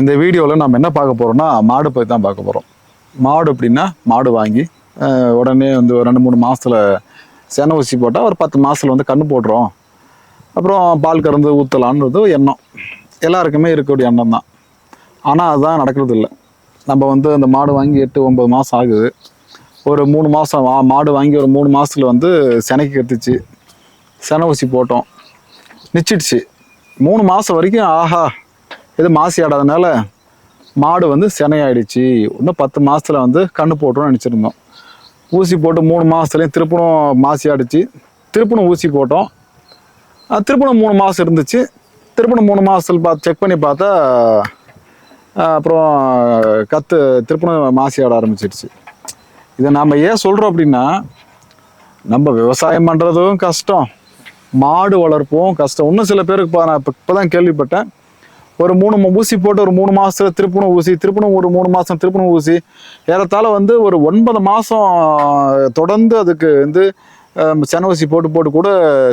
இந்த வீடியோவில் நம்ம என்ன பார்க்க போகிறோம்னா மாடு பற்றி தான் பார்க்க போகிறோம் மாடு அப்படின்னா மாடு வாங்கி உடனே வந்து ஒரு ரெண்டு மூணு மாதத்தில் சென ஊசி போட்டால் ஒரு பத்து மாதத்தில் வந்து கண்ணு போடுறோம் அப்புறம் பால் கறந்து ஊற்றலான்றது எண்ணம். எல்லாருக்குமே இருக்கக்கூடிய எண்ணம் தான். ஆனால் அதுதான் நடக்கிறது இல்லை. நம்ம வந்து அந்த மாடு வாங்கி எட்டு ஒம்பது மாதம் ஆகுது. ஒரு மூணு மாதம் வா மாடு வாங்கி ஒரு மூணு மாதத்துல வந்து செனைக்கு கத்துச்சு செனை ஊசி போட்டோம். நிச்சிடுச்சு. மூணு மாதம் வரைக்கும் ஆஹா இது மாசி ஆடாதனால மாடு வந்து சினையாயிடுச்சு. இன்னும் பத்து மாதத்தில் வந்து கண்ணு போட்டோம்னு நினச்சிருந்தோம். ஊசி போட்டு மூணு மாதத்துலேயும் திருப்பணம் மாசி ஆடிச்சு. திருப்பணம் ஊசி போட்டோம். திருப்பணம் மூணு மாதம் இருந்துச்சு. திருப்பணம் மூணு மாதத்தில் பார்த்து செக் பண்ணி பார்த்தா அப்புறம் கத்து திருப்பணம் மாசி ஆட ஆரம்பிச்சிடுச்சு. இதை நாம் ஏன் சொல்கிறோம் அப்படின்னா நம்ம விவசாயம் பண்ணுறதும் கஷ்டம். மாடு வளர்ப்பும் கஷ்டம். இன்னும் சில பேருக்கு இப்போ நான் இப்போ இப்போ தான் கேள்விப்பட்டேன். ஒரு மூணு ஊசி போட்டு ஒரு மூணு மாதத்துல திருப்பணும் ஊசி திருப்பணும் ஒரு மூணு மாதம் திருப்பணும் ஊசி. ஏறத்தாழ வந்து ஒரு ஒன்பது மாதம் தொடர்ந்து அதுக்கு வந்து சென ஊசி போட்டு போட்டு கூட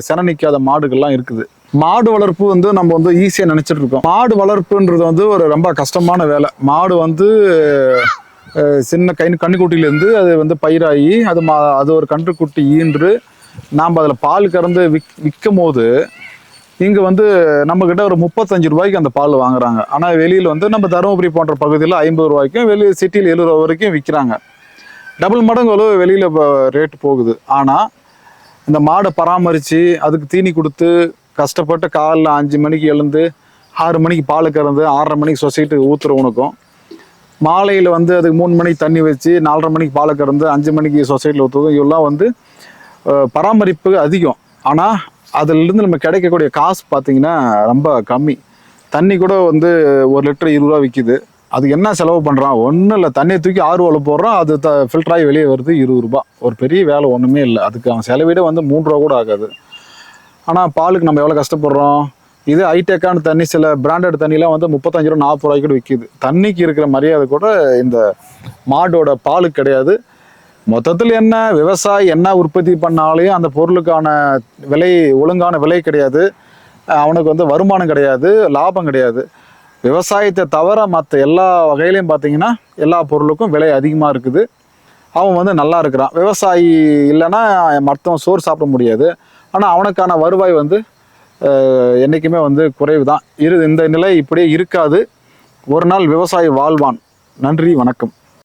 சென நிற்காத மாடுகள்லாம் இருக்குது. மாடு வளர்ப்பு வந்து நம்ம வந்து ஈஸியாக நினச்சிட்டு இருக்கோம். மாடு வளர்ப்புன்றது வந்து ஒரு ரொம்ப கஷ்டமான வேலை. மாடு வந்து சின்ன கை கன்றுக்குட்டிலேருந்து அது வந்து பயிராகி அது மா அது ஒரு கன்றுக்குட்டி ஈன்று நாம் அதில் பால் கறந்து விக் விற்கும் போது இங்கே வந்து நம்மக்கிட்ட ஒரு முப்பத்தஞ்சு ரூபாய்க்கு அந்த பால் வாங்குறாங்க. ஆனால் வெளியில் வந்து நம்ம தருமபுரி போன்ற பகுதியில் ஐம்பது ரூபாய்க்கும் வெளியே சிட்டியில் எழுபது ரூபா வரைக்கும் விற்கிறாங்க டபுள் மடங்கு அளவு வெளியில் இப்போ ரேட் போகுது. ஆனால் இந்த மாடை பராமரித்து அதுக்கு தீனி கொடுத்து கஷ்டப்பட்டு காலைல அஞ்சு மணிக்கு எழுந்து ஆறு மணிக்கு பால் கறந்து ஆறரை மணிக்கு சொசைட்டி ஊற்றுறவனுக்கும் மாலையில் வந்து அதுக்கு மூணு மணிக்கு தண்ணி வச்சு நாலரை மணிக்கு பாலை கறந்து அஞ்சு மணிக்கு சொசைட்டியில் ஊற்றுறதும் இவெல்லாம் வந்து பராமரிப்பு அதிகம். ஆனால் அதுலேருந்து நம்ம கிடைக்கக்கூடிய காசு பார்த்தீங்கன்னா ரொம்ப கம்மி. தண்ணி கூட வந்து ஒரு லிட்டர் இருபது ரூபா விற்கிது அதுக்கு என்ன செலவு பண்ணுறான் ஒன்றும் இல்லை. தண்ணியை தூக்கி ஆறு போடுறோம் அது த ஃபில்டர் ஆகி வெளியே வருது இருபது ரூபா. ஒரு பெரிய வேலை ஒன்றுமே இல்லை. அதுக்கு அவன் செலவிட வந்து மூணு ரூபா கூட ஆகாது. ஆனால் பாலுக்கு நம்ம எவ்வளோ கஷ்டப்படுறோம்? இது ஹைடெக்கான தண்ணி சில பிராண்டட் தண்ணிலாம் வந்து முப்பத்தஞ்சு ரூபா நாற்பது ரூபாய்க்கு கூட விற்கிது தண்ணிக்கு இருக்கிற மரியாதை கூட இந்த மாடோட பாலுக்கு கிடையாது. மொத்தத்தில் என்ன விவசாயி என்ன உற்பத்தி பண்ணாலையும் அந்த பொருளுக்கான விலை ஒழுங்கான விலை கிடையாது. அவனுக்கு வந்து வருமானம் கிடையாது லாபம் கிடையாது. விவசாயத்தை தவிர மற்ற எல்லா வகையிலையும் பார்த்தீங்கன்னா எல்லா பொருளுக்கும் விலை அதிகமாக இருக்குது. அவன் வந்து நல்லா இருக்கிறான். விவசாயி இல்லைன்னா மற்றவன் சோறு சாப்பிட முடியாது. ஆனால் அவனுக்கான வருவாய் வந்து என்றைக்குமே வந்து குறைவு தான் இரு இந்த நிலை இப்படியே இருக்காது. ஒரு நாள் விவசாயி வாழ்வான். நன்றி வணக்கம்.